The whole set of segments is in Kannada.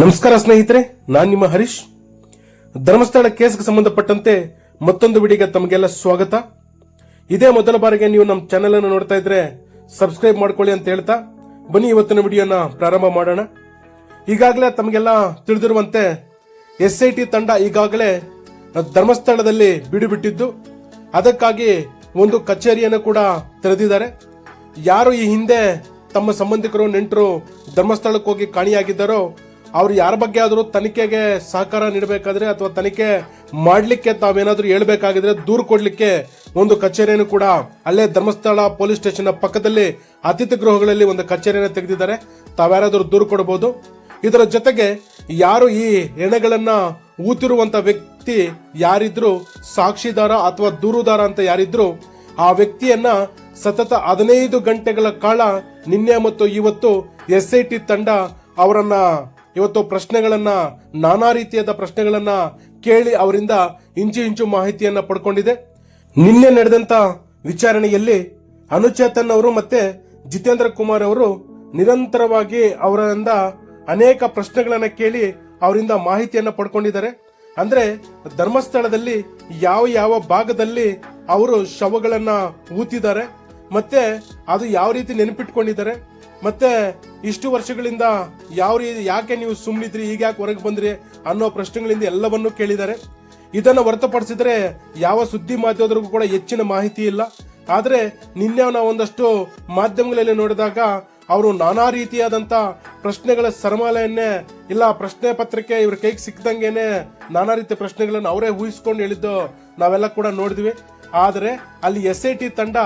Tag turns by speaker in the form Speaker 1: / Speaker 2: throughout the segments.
Speaker 1: ನಮಸ್ಕಾರ ಸ್ನೇಹಿತರೆ, ನಾನು ನಿಮ್ಮ ಹರೀಶ್. ಧರ್ಮಸ್ಥಳ ಕೇಸ್ಗೆ ಸಂಬಂಧಪಟ್ಟಂತೆ ಮತ್ತೊಂದು ವಿಡಿಯೋಗೆ ತಮಗೆಲ್ಲ ಸ್ವಾಗತ. ಇದೇ ಮೊದಲ ಬಾರಿಗೆ ನೀವು ನಮ್ಮ ಚಾನೆಲ್ ಅನ್ನು ನೋಡ್ತಾ ಇದ್ರೆ ಸಬ್ಸ್ಕ್ರೈಬ್ ಮಾಡ್ಕೊಳ್ಳಿ ಅಂತ ಹೇಳ್ತಾ ಬನ್ನಿ ಇವತ್ತಿನ ವಿಡಿಯೋನ ಪ್ರಾರಂಭ ಮಾಡೋಣ. ಈಗಾಗಲೇ ತಮಗೆಲ್ಲ ತಿಳಿದಿರುವಂತೆ ಎಸ್ ಐ ಟಿ ತಂಡ ಈಗಾಗಲೇ ಧರ್ಮಸ್ಥಳದಲ್ಲಿ ಬಿಡು ಬಿಟ್ಟಿದ್ದು ಅದಕ್ಕಾಗಿ ಒಂದು ಕಚೇರಿಯನ್ನು ಕೂಡ ತೆರೆದಿದ್ದಾರೆ. ಯಾರು ಈ ಹಿಂದೆ ತಮ್ಮ ಸಂಬಂಧಿಕರು ನೆಂಟರು ಧರ್ಮಸ್ಥಳಕ್ಕೆ ಹೋಗಿ ಕಾಣಿಯಾಗಿದ್ದಾರೋ ಅವ್ರು ಯಾರ ಬಗ್ಗೆ ಆದರೂ ತನಿಖೆಗೆ ಸಹಕಾರ ನೀಡಬೇಕಾದ್ರೆ ಅಥವಾ ತನಿಖೆ ಮಾಡಲಿಕ್ಕೆ ತಾವೇನಾದರೂ ಹೇಳಬೇಕಾಗಿದ್ರೆ ದೂರು ಕೊಡ್ಲಿಕ್ಕೆ ಒಂದು ಕಚೇರಿಯನ್ನು ಕೂಡ ಅಲ್ಲೇ ಧರ್ಮಸ್ಥಳ ಪೊಲೀಸ್ ಸ್ಟೇಷನ್ ಪಕ್ಕದಲ್ಲಿ ಅತಿಥಿ ಗೃಹಗಳಲ್ಲಿ ಒಂದು ಕಚೇರಿಯನ್ನು ತೆಗೆದಿದ್ದಾರೆ. ತಾವ್ಯಾರಾದ್ರೂ ದೂರು ಕೊಡಬಹುದು ಇದರ ಜೊತೆಗೆ ಯಾರು ಈ ಎಣೆಗಳನ್ನು ಊತಿರುವಂಥ ವ್ಯಕ್ತಿ ಯಾರಿದ್ರು, ಸಾಕ್ಷಿದಾರ ಅಥವಾ ದೂರುದಾರ ಅಂತ ಯಾರಿದ್ರು, ಆ ವ್ಯಕ್ತಿಯನ್ನ ಸತತ ಹದಿನೈದು ಗಂಟೆಗಳ ಕಾಲ ನಿನ್ನೆ ಮತ್ತು ಇವತ್ತು ಎಸ್ ಐ ಟಿ ತಂಡ ಅವರನ್ನ ಇವತ್ತು ಪ್ರಶ್ನೆಗಳನ್ನ, ನಾನಾ ರೀತಿಯಾದ ಪ್ರಶ್ನೆಗಳನ್ನ ಕೇಳಿ ಅವರಿಂದ ಇಂಚು ಇಂಚು ಮಾಹಿತಿಯನ್ನ ಪಡ್ಕೊಂಡಿದೆ. ನಿನ್ನೆ ನಡೆದಂತ ವಿಚಾರಣೆಯಲ್ಲಿ ಅನುಚೇತನ್ ಅವರು ಮತ್ತೆ ಜಿತೇಂದ್ರ ಕುಮಾರ್ ಅವರು ನಿರಂತರವಾಗಿ ಅವರಿಂದ ಅನೇಕ ಪ್ರಶ್ನೆಗಳನ್ನ ಕೇಳಿ ಅವರಿಂದ ಮಾಹಿತಿಯನ್ನ ಪಡ್ಕೊಂಡಿದ್ದಾರೆ. ಅಂದ್ರೆ ಧರ್ಮಸ್ಥಳದಲ್ಲಿ ಯಾವ ಯಾವ ಭಾಗದಲ್ಲಿ ಅವರು ಶವಗಳನ್ನ ಊತಿದ್ದಾರೆ. ಮತ್ತೆ ಅದು ಯಾವ ರೀತಿ ನೆನಪಿಟ್ಕೊಂಡಿದ್ದಾರೆ? ಮತ್ತೆ ಇಷ್ಟು ವರ್ಷಗಳಿಂದ ಯಾವ ರೀತಿ, ಯಾಕೆ ನೀವು ಸುಮ್ಮನಿದ್ರಿ ಈಗ ಯಾಕೆ ಹೊರಗೆ ಬಂದ್ರಿ ಅನ್ನೋ ಪ್ರಶ್ನೆಗಳಿಂದ ಎಲ್ಲವನ್ನೂ ಕೇಳಿದ್ದಾರೆ. ಇದನ್ನು ಹೊರತುಪಡಿಸಿದ್ರೆ ಯಾವ ಸುದ್ದಿ ಮಾಧ್ಯಮದವರೆಗೂ ಕೂಡ ಹೆಚ್ಚಿನ ಮಾಹಿತಿ ಇಲ್ಲ. ಆದರೆ ನಿನ್ನೆ ನಾವು ಒಂದಷ್ಟು ಮಾಧ್ಯಮಗಳಲ್ಲಿ ನೋಡಿದಾಗ ಅವರು ನಾನಾ ರೀತಿಯಾದಂಥ ಪ್ರಶ್ನೆಗಳ ಸರಮಾಲೆಯನ್ನೇ, ಇಲ್ಲ ಪ್ರಶ್ನೆ ಪತ್ರಿಕೆ ಇವ್ರ ಕೈಗೆ ಸಿಕ್ಕದಂಗೆನೆ ನಾನಾ ರೀತಿಯ ಪ್ರಶ್ನೆಗಳನ್ನು ಅವರೇ ಊಹಿಸ್ಕೊಂಡು ಹೇಳಿದ್ದು ನಾವೆಲ್ಲ ಕೂಡ ನೋಡಿದ್ವಿ. ಆದರೆ ಅಲ್ಲಿ ಎಸ್ ಐ ಟಿ ತಂಡ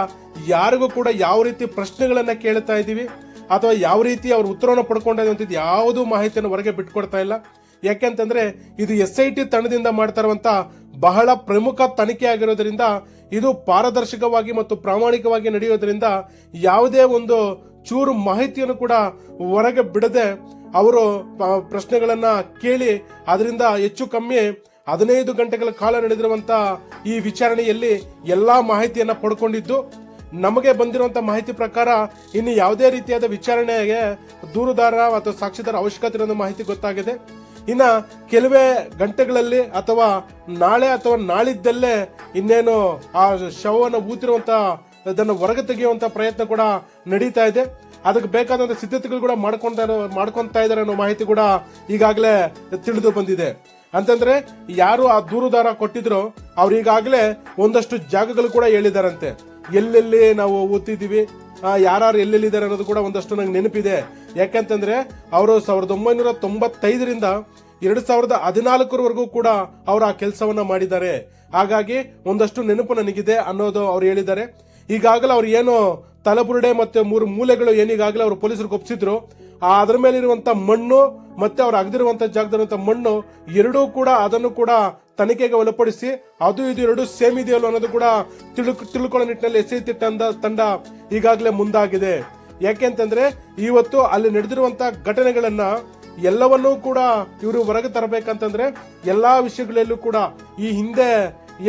Speaker 1: ಯಾರಿಗೂ ಕೂಡ ಯಾವ ರೀತಿ ಪ್ರಶ್ನೆಗಳನ್ನು ಕೇಳ್ತಾ ಇದ್ದೀವಿ ಅಥವಾ ಯಾವ ರೀತಿ ಅವ್ರ ಉತ್ತರವನ್ನು ಪಡ್ಕೊಂಡಿದೆ ಅಂತ ಯಾವುದೂ ಮಾಹಿತಿಯನ್ನು ಹೊರಗೆ ಬಿಟ್ಕೊಡ್ತಾ ಇಲ್ಲ. ಯಾಕೆಂತಂದ್ರೆ ಇದು ಎಸ್ ಐ ಟಿ ತಂಡದಿಂದ ಮಾಡ್ತಾ ಇರುವಂತ ಬಹಳ ಪ್ರಮುಖ ತನಿಖೆ ಆಗಿರೋದ್ರಿಂದ, ಇದು ಪಾರದರ್ಶಕವಾಗಿ ಮತ್ತು ಪ್ರಾಮಾಣಿಕವಾಗಿ ನಡೆಯೋದ್ರಿಂದ ಯಾವುದೇ ಒಂದು ಚೂರು ಮಾಹಿತಿಯನ್ನು ಕೂಡ ಹೊರಗೆ ಬಿಡದೆ ಅವರು ಪ್ರಶ್ನೆಗಳನ್ನ ಕೇಳಿ, ಅದರಿಂದ ಹೆಚ್ಚು ಕಮ್ಮಿ ಹದಿನೈದು ಗಂಟೆಗಳ ಕಾಲ ನಡೆದಿರುವಂತ ಈ ವಿಚಾರಣೆಯಲ್ಲಿ ಎಲ್ಲಾ ಮಾಹಿತಿಯನ್ನ ಪಡ್ಕೊಂಡಿದ್ದು, ನಮಗೆ ಬಂದಿರುವಂತ ಮಾಹಿತಿ ಪ್ರಕಾರ ಇನ್ನು ಯಾವುದೇ ರೀತಿಯಾದ ವಿಚಾರಣೆಗೆ ದೂರುದಾರ ಅಥವಾ ಸಾಕ್ಷಿದಾರ ಅವಶ್ಯಕತೆ ಇರೋ ಮಾಹಿತಿ ಗೊತ್ತಾಗಿದೆ. ಇನ್ನ ಕೆಲವೇ ಗಂಟೆಗಳಲ್ಲಿ ಅಥವಾ ನಾಳೆ ಅಥವಾ ನಾಳಿದ್ದಲ್ಲೇ ಇನ್ನೇನು ಆ ಶವವನ್ನು ಊತಿರುವಂತ ಅದನ್ನು ಹೊರಗೆ ತೆಗೆಯುವಂತ ಪ್ರಯತ್ನ ಕೂಡ ನಡೀತಾ ಇದೆ. ಅದಕ್ಕೆ ಬೇಕಾದಂತ ಸಿದ್ಧತೆಗಳು ಕೂಡ ಮಾಡ್ಕೊಂತ ಮಾಡ್ಕೊತಾ ಇದ್ದಾರೆ ಅನ್ನೋ ಮಾಹಿತಿ ಕೂಡ ಈಗಾಗಲೇ ತಿಳಿದು ಬಂದಿದೆ. ಅಂತಂದ್ರೆ ಯಾರು ಆ ದೂರುದಾರ ಕೊಟ್ಟಿದ್ರು ಅವ್ರು ಒಂದಷ್ಟು ಜಾಗಗಳು ಕೂಡ ಹೇಳಿದಾರಂತೆ. ಎಲ್ಲೆಲ್ಲಿ ನಾವು ಓದ್ತಿದೀವಿ ಯಾರು ಎಲ್ಲೆಲ್ಲಿದ್ದಾರೆ ಅನ್ನೋದು ಕೂಡ ಒಂದಷ್ಟು ನಂಗೆ ನೆನಪಿದೆ. ಯಾಕಂತಂದ್ರೆ ಅವರು ಸಾವಿರದ ಒಂಬೈನೂರ ತೊಂಬತ್ತೈದರಿಂದ ಎರಡು ಸಾವಿರದ ಹದಿನಾಲ್ಕರವರೆಗೂ ಕೂಡ ಅವರು ಆ ಕೆಲಸವನ್ನ ಮಾಡಿದ್ದಾರೆ. ಹಾಗಾಗಿ ಒಂದಷ್ಟು ನೆನಪು ನನಗಿದೆ ಅನ್ನೋದು ಅವ್ರು ಹೇಳಿದ್ದಾರೆ. ಈಗಾಗಲೇ ಅವ್ರು ಏನು ತಲೆಬುರುಡೆ ಮತ್ತೆ ಮೂರು ಮೂಲೆಗಳು ಏನೀಗಾಗಲೇ ಅವರು ಪೊಲೀಸರು ಒಪ್ಪಿಸಿದ್ರು ಅದರ ಮೇಲಿರುವಂಥ ಮಣ್ಣು ಮತ್ತೆ ಅವ್ರು ಅಗದಿರುವಂಥ ಜಾಗದಲ್ಲಿರುವಂಥ ಮಣ್ಣು ಎರಡೂ ಕೂಡ ಅದನ್ನು ಕೂಡ ತನಿಖೆಗೆ ಒಳಪಡಿಸಿ ಅದು ಇದು ಎರಡು ಸೇಮ್ ಇದೆಯಲ್ಲ ಅನ್ನೋದು ಕೂಡ ತಿಳ್ಕ, ತಿಳ್ಕೊಳ್ಳೋ ನಿಟ್ಟಿನಲ್ಲಿ ಎಸ್ ಐ ಟಿ ತಂಡ ತಂಡ ಈಗಾಗಲೇ ಮುಂದಾಗಿದೆ. ಯಾಕೆಂತಂದ್ರೆ ಇವತ್ತು ಅಲ್ಲಿ ನಡೆದಿರುವಂಥ ಘಟನೆಗಳನ್ನ ಎಲ್ಲವನ್ನೂ ಕೂಡ ಇವರು ಹೊರಗೆ ತರಬೇಕಂತಂದ್ರೆ ಎಲ್ಲಾ ವಿಷಯಗಳಲ್ಲೂ ಕೂಡ ಈ ಹಿಂದೆ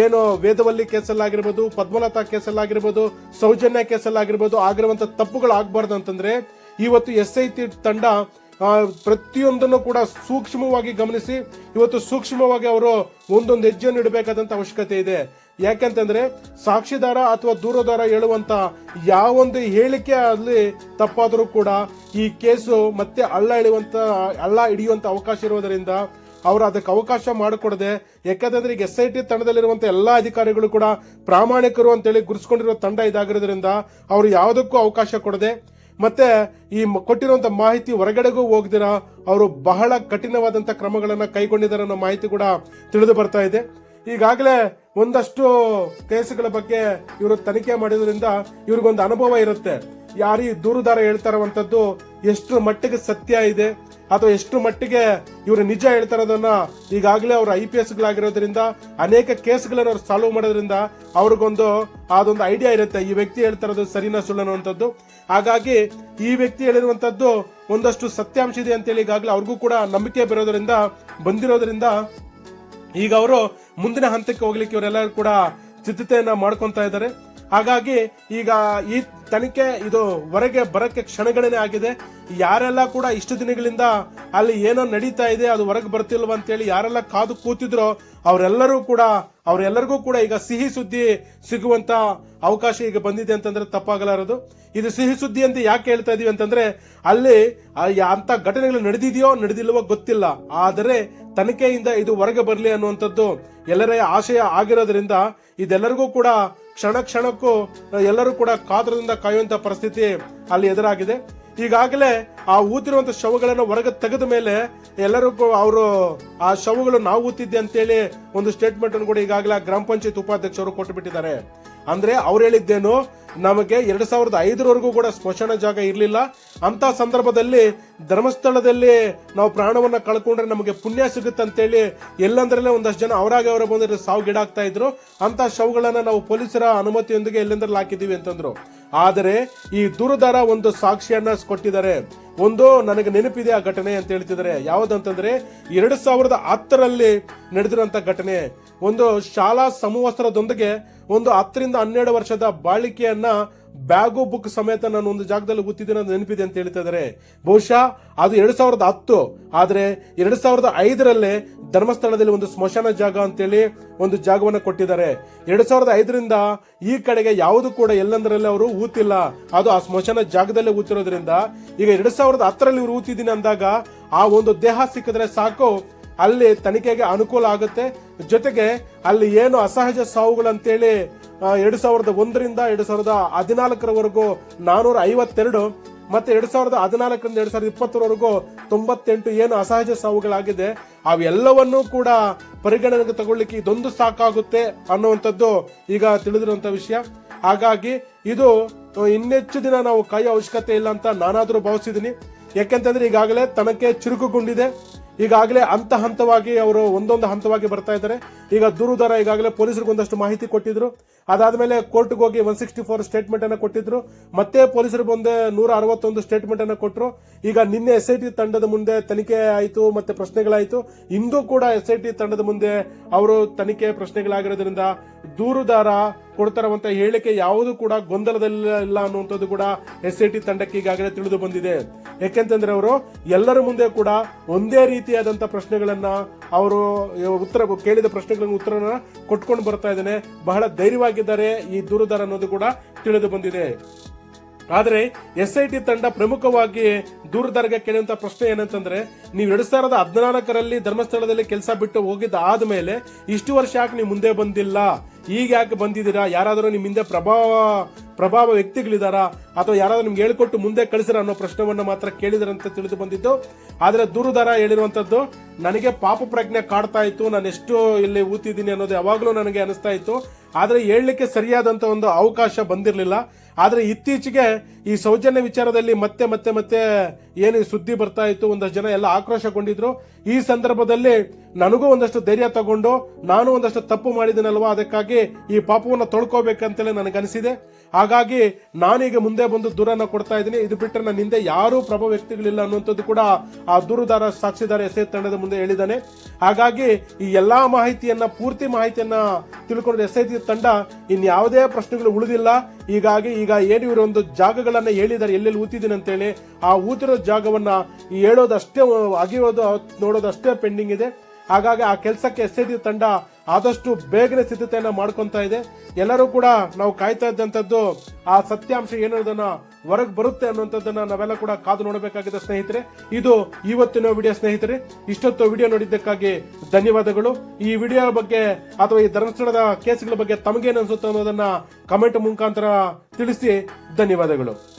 Speaker 1: ಏನು ವೇದವಲ್ಲಿ ಕೇಸಲ್ಲಾಗಿರ್ಬೋದು, ಪದ್ಮಲತಾ ಕೇಸಲ್ಲಾಗಿರ್ಬೋದು, ಸೌಜನ್ಯ ಕೇಸಲ್ಲಾಗಿರ್ಬೋದು ಆಗಿರುವಂತ ತಪ್ಪುಗಳು ಆಗಬಾರ್ದು ಅಂತಂದ್ರೆ ಇವತ್ತು ಎಸ್ ಐ ಟಿ ತಂಡ ಪ್ರತಿಯೊಂದನ್ನು ಕೂಡ ಸೂಕ್ಷ್ಮವಾಗಿ ಗಮನಿಸಿ, ಇವತ್ತು ಸೂಕ್ಷ್ಮವಾಗಿ ಅವರು ಒಂದೊಂದು ಹೆಜ್ಜೆಯನ್ನು ಇಡಬೇಕಾದಂತ ಅವಶ್ಯಕತೆ ಇದೆ. ಯಾಕೆಂತಂದ್ರೆ ಸಾಕ್ಷಿದಾರ ಅಥವಾ ದೂರದಾರ ಹೇಳುವಂತ ಯಾವೊಂದು ಹೇಳಿಕೆ ಅಲ್ಲಿ ತಪ್ಪಾದರೂ ಕೂಡ ಈ ಕೇಸು ಮತ್ತೆ ಅಳ್ಳ ಇಳಿಯುವಂತ ಅಳ್ಳ ಹಿಡಿಯುವಂತ ಅವಕಾಶ ಇರೋದರಿಂದ ಅವರು ಅದಕ್ಕೆ ಅವಕಾಶ ಮಾಡಿಕೊಡದೆ ಯಾಕಂತಂದ್ರೆ ಈಗ ಎಸ್ ಐ ಟಿ ತಂಡದಲ್ಲಿರುವಂಥ ಎಲ್ಲಾ ಅಧಿಕಾರಿಗಳು ಕೂಡ ಪ್ರಾಮಾಣಿಕರು ಅಂತೇಳಿ ಗುರುಸ್ಕೊಂಡಿರೋ ತಂಡ ಇದಾಗಿರೋದ್ರಿಂದ ಅವರು ಯಾವುದಕ್ಕೂ ಅವಕಾಶ ಕೊಡದೆ ಮತ್ತೆ ಈ ಕೊಟ್ಟಿರುವಂತ ಮಾಹಿತಿ ಹೊರಗಡೆಗೂ ಹೋಗ್ದಿರ ಅವರು ಬಹಳ ಕಠಿಣವಾದಂಥ ಕ್ರಮಗಳನ್ನು ಕೈಗೊಂಡಿದ್ದಾರೆ ಅನ್ನೋ ಮಾಹಿತಿ ಕೂಡ ತಿಳಿದು ಬರ್ತಾ ಇದೆ. ಈಗಾಗಲೇ ಒಂದಷ್ಟು ಕೇಸುಗಳ ಬಗ್ಗೆ ಇವರು ತನಿಖೆ ಮಾಡಿದ್ರಿಂದ ಇವ್ರಿಗೊಂದು ಅನುಭವ ಇರುತ್ತೆ. ಯಾರೀ ದೂರುದಾರ ಹೇಳ್ತಾ ಇರುವಂತದ್ದು ಎಷ್ಟು ಮಟ್ಟಿಗೆ ಸತ್ಯ ಇದೆ ಅಥವಾ ಎಷ್ಟು ಮಟ್ಟಿಗೆ ಇವರು ನಿಜ ಹೇಳ್ತಾ ಈಗಾಗಲೇ ಅವರು ಐ ಪಿ ಎಸ್ ಗಳಾಗಿರೋದ್ರಿಂದ ಅನೇಕ ಕೇಸ್ಗಳನ್ನು ಅವ್ರು ಸಾಲ್ವ್ ಮಾಡೋದ್ರಿಂದ ಅವ್ರಿಗೊಂದು ಅದೊಂದು ಐಡಿಯಾ ಇರುತ್ತೆ. ಈ ವ್ಯಕ್ತಿ ಹೇಳ್ತಾರದು ಸರಿನಾ ಸುಳ್ಳು ಅನ್ನುವಂಥದ್ದು. ಹಾಗಾಗಿ ಈ ವ್ಯಕ್ತಿ ಹೇಳಿರುವಂತದ್ದು ಒಂದಷ್ಟು ಸತ್ಯಾಂಶ ಇದೆ ಅಂತೇಳಿ ಈಗಾಗಲೇ ಅವ್ರಿಗೂ ಕೂಡ ನಂಬಿಕೆ ಬರೋದ್ರಿಂದ, ಬಂದಿರೋದ್ರಿಂದ ಈಗ ಅವರು ಮುಂದಿನ ಹಂತಕ್ಕೆ ಹೋಗ್ಲಿಕ್ಕೆ ಇವರೆಲ್ಲರೂ ಕೂಡ ಸಿದ್ಧತೆಯನ್ನ ಮಾಡ್ಕೊತಾ ಇದ್ದಾರೆ. ಹಾಗಾಗಿ ಈಗ ಈ ತನಿಖೆ ಇದು ಹೊರಗೆ ಬರಕ್ಕೆ ಕ್ಷಣಗಣನೆ ಆಗಿದೆ. ಯಾರೆಲ್ಲ ಕೂಡ ಇಷ್ಟು ದಿನಗಳಿಂದ ಅಲ್ಲಿ ಏನೋ ನಡೀತಾ ಇದೆ, ಅದು ಹೊರಗೆ ಬರ್ತಿಲ್ವ ಅಂತೇಳಿ ಯಾರೆಲ್ಲ ಕಾದು ಕೂತಿದ್ರೋ ಅವರೆಲ್ಲರೂ ಕೂಡ, ಅವರೆಲ್ಲರಿಗೂ ಕೂಡ ಈಗ ಸಿಹಿ ಸುದ್ದಿ ಸಿಗುವಂತ ಅವಕಾಶ ಈಗ ಬಂದಿದೆ ಅಂತಂದ್ರೆ ತಪ್ಪಾಗಲಾರದು ಇದು ಸಿಹಿ ಸುದ್ದಿ ಅಂತ ಯಾಕೆ ಹೇಳ್ತಾ ಇದೀವಿ ಅಂತಂದ್ರೆ, ಅಲ್ಲಿ ಅಂತ ಘಟನೆಗಳು ನಡೆದಿದೆಯೋ ನಡೆದಿಲ್ವೋ ಗೊತ್ತಿಲ್ಲ. ಆದರೆ ತನಿಖೆಯಿಂದ ಇದು ಹೊರಗೆ ಬರಲಿ ಅನ್ನುವಂಥದ್ದು ಎಲ್ಲರ ಆಶಯ ಆಗಿರೋದ್ರಿಂದ ಇದೆಲ್ಲರಿಗೂ ಕೂಡ ಕ್ಷಣ ಕ್ಷಣಕ್ಕೂ ಎಲ್ಲರೂ ಕೂಡ ಕಾತರದಿಂದ ಕಾಯುವಂತ ಪರಿಸ್ಥಿತಿ ಅಲ್ಲಿ ಎದುರಾಗಿದೆ. ಈಗಾಗಲೇ ಆ ಊತಿರುವಂತ ಶವಗಳನ್ನು ಹೊರಗೆ ತೆಗೆದ ಮೇಲೆ ಎಲ್ಲರೂ ಅವರು ಆ ಶವಗಳು ನಾವು ಊತಿದ್ದೆ ಅಂತೇಳಿ ಒಂದು ಸ್ಟೇಟ್ಮೆಂಟ್ ಕೂಡ ಈಗಾಗಲೇ ಗ್ರಾಮ ಪಂಚಾಯತ್ ಉಪಾಧ್ಯಕ್ಷರು ಕೊಟ್ಟು ಬಿಟ್ಟಿದ್ದಾರೆ ಅಂದ್ರೆ ಅವ್ರು ಹೇಳಿದ್ದೇನು ನಮಗೆ ಎರಡು ಸಾವಿರದ ಐದರವರೆಗೂ ಕೂಡ ಸ್ಮಶಾನ ಜಾಗ ಇರಲಿಲ್ಲ. ಅಂತ ಸಂದರ್ಭದಲ್ಲಿ ಧರ್ಮಸ್ಥಳದಲ್ಲಿ ನಾವು ಪ್ರಾಣವನ್ನ ಕಳ್ಕೊಂಡ್ರೆ ನಮಗೆ ಪುಣ್ಯ ಸಿಗುತ್ತೆ ಅಂತೇಳಿ ಎಲ್ಲಂದ್ರಲ್ಲೇ ಒಂದಷ್ಟು ಜನ ಅವರಾಗೆ ಅವರ ಬಂದ್ರೆ ಸಾವಿಗೀಡಾಗ್ತಾ ಇದ್ರು. ಅಂತ ಶವಗಳನ್ನು ನಾವು ಪೊಲೀಸರ ಅನುಮತಿಯೊಂದಿಗೆ ಎಲ್ಲೆಂದ್ರಲ್ಲಿ ಹಾಕಿದೀವಿ ಅಂತಂದ್ರು. ಆದರೆ ಈ ದೂರದಾರ ಒಂದು ಸಾಕ್ಷಿಯನ್ನ ಕೊಟ್ಟಿದ್ದಾರೆ. ಒಂದು ನನಗೆ ನೆನಪಿದೆ ಆ ಘಟನೆ ಅಂತ ಹೇಳ್ತಿದ್ದಾರೆ. ಯಾವ್ದಂತಂದ್ರೆ ಎರಡು ಸಾವಿರದ ಹತ್ತರಲ್ಲಿ ನಡೆದಿರುವಂತ ಘಟನೆ. ಒಂದು ಶಾಲಾ ಸಮವಸ್ತ್ರದೊಂದಿಗೆ ಒಂದು ಹತ್ತರಿಂದ ಹನ್ನೆರಡು ವರ್ಷದ ಬಾಳಿಕೆಯನ್ನ ಬ್ಯಾಗು ಬುಕ್ ಸಮೇತ ನಾನು ಒಂದು ಜಾಗದಲ್ಲಿ ಗೊತ್ತಿದ್ದೀನಿ ಅಂತ ನೆನಪಿದೆ ಅಂತ ಹೇಳ್ತಾ ಇದ್ದಾರೆ. ಬಹುಶಃ ಅದು ಎರಡ್ ಸಾವಿರದ ಹತ್ತು, ಆದರೆ ಎರಡ್ ಸಾವಿರದ ಐದರಲ್ಲೇ ಧರ್ಮಸ್ಥಳದಲ್ಲಿ ಒಂದು ಸ್ಮಶಾನ ಜಾಗ ಅಂತೇಳಿ ಒಂದು ಜಾಗವನ್ನು ಕೊಟ್ಟಿದ್ದಾರೆ. ಎರಡ್ ಸಾವಿರದ ಐದರಿಂದ ಈ ಕಡೆಗೆ ಯಾವುದು ಕೂಡ ಎಲ್ಲಂದ್ರಲ್ಲಿ ಅವರು ಊತಿಲ್ಲ. ಅದು ಆ ಸ್ಮಶಾನ ಜಾಗದಲ್ಲೇ ಊತಿರೋದ್ರಿಂದ ಈಗ ಎರಡ್ ಸಾವಿರದ ಹತ್ತರಲ್ಲಿ ಇವರು ಊತಿದ್ದೀನಿ ಅಂದಾಗ ಆ ಒಂದು ದೇಹ ಸಿಕ್ಕಿದ್ರೆ ಸಾಕು, ಅಲ್ಲಿ ತನಿಖೆಗೆ ಅನುಕೂಲ ಆಗುತ್ತೆ ಜೊತೆಗೆ ಅಲ್ಲಿ ಏನು ಅಸಹಜ ಸಾವುಗಳಂತೇಳಿ ಎರಡು ಸಾವಿರದ ಒಂದರಿಂದ ಎರಡು ಸಾವಿರದ ಹದಿನಾಲ್ಕರವರೆಗೂ ನಾನೂರ ಐವತ್ತೆರಡು ಮತ್ತೆ ಎರಡು ಸಾವಿರದ ಹದಿನಾಲ್ಕರಿಂದ ಎರಡು ಸಾವಿರದ ಇಪ್ಪತ್ತರವರೆಗೂ ತೊಂಬತ್ತೆಂಟು ಏನು ಅಸಹಜ ಸಾವುಗಳಾಗಿದೆ, ಅವೆಲ್ಲವನ್ನೂ ಕೂಡ ಪರಿಗಣನೆಗೆ ತಗೊಳ್ಳಿಕ್ಕೆ ಇದೊಂದು ಸಾಕಾಗುತ್ತೆ ಅನ್ನುವಂಥದ್ದು ಈಗ ತಿಳಿದಿರುವಂತ ವಿಷಯ. ಹಾಗಾಗಿ ಇದು ಇನ್ನೆಚ್ಚು ದಿನ ನಾವು ಕಾಯೋ ಅವಶ್ಯಕತೆ ಇಲ್ಲ ಅಂತ ನಾನಾದರೂ ಭಾವಿಸಿದ್ದೀನಿ. ಯಾಕೆಂತಂದ್ರೆ ಈಗಾಗಲೇ ತನಕ್ಕೆ ಚುರುಕುಗೊಂಡಿದೆ. ಈಗಾಗಲೇ ಹಂತ ಹಂತವಾಗಿ ಅವರು ಒಂದೊಂದು ಹಂತವಾಗಿ ಬರ್ತಾ ಇದ್ದಾರೆ. ಈಗ ದೂರುದಾರ ಈಗಾಗಲೇ ಪೊಲೀಸರಿಗೆ ಒಂದಷ್ಟು ಮಾಹಿತಿ ಕೊಟ್ಟಿದ್ರು. ಅದಾದ್ಮೇಲೆ ಕೋರ್ಟ್ಗೆ ಹೋಗಿ ಒನ್ ಸಿಕ್ಸ್ಟಿ ಫೋರ್ ಸ್ಟೇಟ್ಮೆಂಟ್ ಅನ್ನು ಕೊಟ್ಟಿದ್ರು. ಮತ್ತೆ ಪೊಲೀಸರು ಬಂದೆ ನೂರ ಅರವತ್ತೊಂದು ಸ್ಟೇಟ್ಮೆಂಟ್ ಅನ್ನು ಕೊಟ್ಟರು ಈಗ ನಿನ್ನೆ ಎಸ್ ಐ ಟಿ ತಂಡದ ಮುಂದೆ ತನಿಖೆ ಆಯಿತು, ಮತ್ತೆ ಪ್ರಶ್ನೆಗಳಾಯಿತು. ಇಂದು ಕೂಡ ಎಸ್ ಐ ಟಿ ತಂಡದ ಮುಂದೆ ಅವರು ತನಿಖೆ ಪ್ರಶ್ನೆಗಳಾಗಿರೋದ್ರಿಂದ ದೂರುದಾರ ಕೊಡ್ತಾರಂತ ಹೇಳಿಕೆ ಯಾವುದು ಕೂಡ ಗೊಂದಲದಲ್ಲಿ ಇಲ್ಲ ಅನ್ನುವಂಥದ್ದು ಕೂಡ ಎಸ್ ಐ ಟಿ ತಂಡಕ್ಕೆ ಈಗಾಗಲೇ ತಿಳಿದು ಬಂದಿದೆ. ಯಾಕೆಂತಂದ್ರೆ ಅವರು ಎಲ್ಲರ ಮುಂದೆ ಕೂಡ ಒಂದೇ ರೀತಿಯಾದಂಥ ಪ್ರಶ್ನೆಗಳನ್ನ ಅವರು ಉತ್ತರ ಕೇಳಿದ ಪ್ರಶ್ನೆಗಳನ್ನು ಉತ್ತರನ ಕೊಟ್ಕೊಂಡು ಬರ್ತಾ ಇದ್ದಾನೆ. ಬಹಳ ಧೈರ್ಯವಾಗಿದ್ದಾರೆ ಈ ದೂರುದಾರ ಅನ್ನೋದು ಕೂಡ ತಿಳಿದು ಬಂದಿದೆ. ಆದ್ರೆ ಎಸ್ ಐ ಟಿ ತಂಡ ಪ್ರಮುಖವಾಗಿ ದೂರದರ್ಗೆ ಕೇಳುವಂತ ಪ್ರಶ್ನೆ ಏನಂತಂದ್ರೆ, ನೀವು ಎರಡ್ ಸಾವಿರದ ಹದಿನಾಲ್ಕರಲ್ಲಿ ಧರ್ಮಸ್ಥಳದಲ್ಲಿ ಕೆಲಸ ಬಿಟ್ಟು ಹೋಗಿದ್ದ ಆದ್ಮೇಲೆ ಇಷ್ಟು ವರ್ಷ ಯಾಕೆ ನೀವು ಮುಂದೆ ಬಂದಿಲ್ಲ? ಈಗ ಯಾಕೆ ಬಂದಿದ್ದೀರಾ? ಯಾರಾದರೂ ನಿಮ್ಮಿಂದ ಪ್ರಭಾವ ಪ್ರಭಾವ ವ್ಯಕ್ತಿಗಳಿದಾರಾ ಅಥವಾ ಯಾರಾದ್ರೂ ನಿಮ್ಗೆ ಹೇಳ್ಕೊಟ್ಟು ಮುಂದೆ ಕಳಿಸಿರ ಅನ್ನೋ ಪ್ರಶ್ನವನ್ನು ಮಾತ್ರ ಕೇಳಿದರಂತ ತಿಳಿದು ಬಂದಿದ್ದು. ಆದರೆ ದೂರುದಾರ ಹೇಳಿರುವಂತದ್ದು, ನನಗೆ ಪಾಪ ಪ್ರಜ್ಞೆ ಕಾಡ್ತಾ ಇತ್ತು, ನಾನು ಎಷ್ಟು ಇಲ್ಲಿ ಊತಿದ್ದೀನಿ ಅನ್ನೋದು ಯಾವಾಗಲೂ ನನಗೆ ಅನಿಸ್ತಾ ಇತ್ತು. ಆದರೆ ಹೇಳಲಿಕ್ಕೆ ಸರಿಯಾದಂತ ಒಂದು ಅವಕಾಶ ಬಂದಿರಲಿಲ್ಲ. ಆದರೆ ಇತ್ತೀಚೆಗೆ ಈ ಸೌಜನ್ಯ ವಿಚಾರದಲ್ಲಿ ಮತ್ತೆ ಮತ್ತೆ ಮತ್ತೆ ಏನು ಸುದ್ದಿ ಬರ್ತಾ ಇತ್ತು, ಒಂದಷ್ಟು ಜನ ಎಲ್ಲ ಆಕ್ರೋಶಗೊಂಡಿದ್ರು. ಈ ಸಂದರ್ಭದಲ್ಲಿ ನನಗೂ ಒಂದಷ್ಟು ಧೈರ್ಯ ತಗೊಂಡು, ನಾನು ಒಂದಷ್ಟು ತಪ್ಪು ಮಾಡಿದ್ದೀನಲ್ವಾ ಅದಕ್ಕಾಗಿ ಈ ಪಾಪವನ್ನು ತೊಳ್ಕೋಬೇಕಂತಲೇ ನನಗನಿಸಿದೆ. ಹಾಗಾಗಿ ನಾನೀಗ ಮುಂದೆ ಬಂದು ದೂರನ್ನ ಕೊಡ್ತಾ ಇದ್ದೀನಿ. ಇದು ಬಿಟ್ಟರೆ ನನ್ನ ಹಿಂದೆ ಯಾರೂ ಪ್ರಭ ವ್ಯಕ್ತಿಗಳಿಲ್ಲ ಅನ್ನುವಂಥದ್ದು ಕೂಡ ಆ ದೂರುದಾರ ಸಾಕ್ಷಿದಾರ ಎಸ್ ತಂಡದ ಮುಂದೆ ಹೇಳಿದ್ದಾನೆ. ಹಾಗಾಗಿ ಈ ಎಲ್ಲಾ ಮಾಹಿತಿಯನ್ನ, ಪೂರ್ತಿ ಮಾಹಿತಿಯನ್ನ ತಿಳ್ಕೊಂಡು ಎಸ್ ಐ ಟಿ ತಂಡ ಇನ್ಯಾವುದೇ ಪ್ರಶ್ನೆಗಳು ಉಳಿದಿಲ್ಲ. ಹೀಗಾಗಿ ಈಗ ಏನು ಇವರು ಒಂದು ಜಾಗಗಳನ್ನ ಹೇಳಿದ್ದಾರೆ, ಎಲ್ಲೆಲ್ಲಿ ಊತಿದ್ದೀನಿ ಅಂತೇಳಿ, ಆ ಊತಿರೋ ಜಾಗವನ್ನ ಹೇಳೋದಷ್ಟೇ ಅಗಿಯೋದು ನೋಡೋದಷ್ಟೇ ಪೆಂಡಿಂಗ್ ಇದೆ. ಹಾಗಾಗಿ ಆ ಕೆಲಸಕ್ಕೆ ಎಸ್ ಐ ತಂಡ ಆದಷ್ಟು ಬೇಗನೆ ಸಿದ್ಧತೆಯನ್ನು ಮಾಡ್ಕೊತಾ ಇದೆ. ಎಲ್ಲರೂ ಕೂಡ ನಾವು ಕಾಯ್ತಾ ಇದ್ದಂಥದ್ದು ಆ ಸತ್ಯಾಂಶ ಏನೋದನ್ನ ಹೊರಗೆ ಬರುತ್ತೆ ಅನ್ನುವಂಥದ್ದನ್ನ ನಾವೆಲ್ಲ ಕೂಡ ಕಾದು ನೋಡಬೇಕಾಗಿದೆ ಸ್ನೇಹಿತರೆ. ಇದು ಇವತ್ತಿನ ವಿಡಿಯೋ ಸ್ನೇಹಿತರೆ. ಇಷ್ಟೊತ್ತು ವಿಡಿಯೋ ನೋಡಿದ್ದಕ್ಕಾಗಿ ಧನ್ಯವಾದಗಳು. ಈ ವಿಡಿಯೋ ಬಗ್ಗೆ ಅಥವಾ ಈ ಧರ್ಮಸ್ಥಳದ ಕೇಸ್ಗಳ ಬಗ್ಗೆ ತಮಗೇನು ಅನ್ಸುತ್ತೆ ಅನ್ನೋದನ್ನ ಕಮೆಂಟ್ ಮುಖಾಂತರ ತಿಳಿಸಿ ಧನ್ಯವಾದಗಳು.